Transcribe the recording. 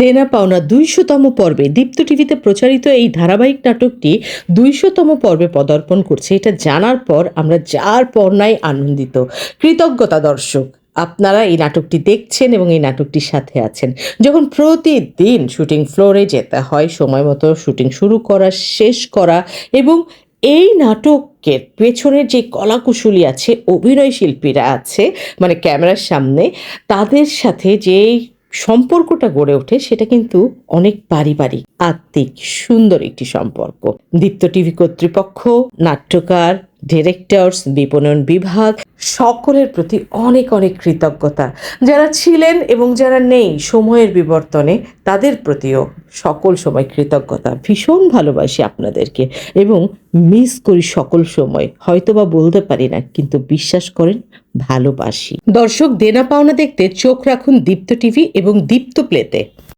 দেনা পাওনা দুইশোতম পর্বে দীপ্ত টিভিতে প্রচারিত এই ধারাবাহিক নাটকটি দুইশোতম পর্বে পদার্পণ করছে। এটা জানার পর আমরা যার পর্নায় আনন্দিত। কৃতজ্ঞতা দর্শক, আপনারা এই নাটকটি দেখছেন এবং এই নাটকটির সাথে আছেন। যখন প্রতিদিন শুটিং ফ্লোরে যেতে হয়, সময় মতো শুটিং শুরু করা, শেষ করা এবং এই নাটকের পেছনের যে কলাকুশলী আছে, অভিনয় শিল্পীরা আছে মানে ক্যামেরার সামনে, তাদের সাথে যে সম্পর্কটা গড়ে ওঠে সেটা কিন্তু অনেক পারিবারিক, আত্মিক, সুন্দর একটি সম্পর্ক। দীপ্ত টিভি কর্তৃপক্ষ, নাট্যকার ডিরেক্টরস বিপণন বিভাগ, সকলের প্রতি অনেক অনেক কৃতজ্ঞতা। যারা ছিলেন এবং যারা নেই, সময়ের বিবর্তনে তাদের প্রতিও সকল সময় কৃতজ্ঞতা। ভীষণ ভালোবাসি আপনাদেরকে এবং মিস করি সকল সময়। হয়তোবা বলতে পারি না, কিন্তু বিশ্বাস করেন, ভালোবাসি। দর্শক, দেনা পাওনা দেখতে চোখ রাখুন দীপ্ত টিভি এবং দীপ্ত প্লেতে।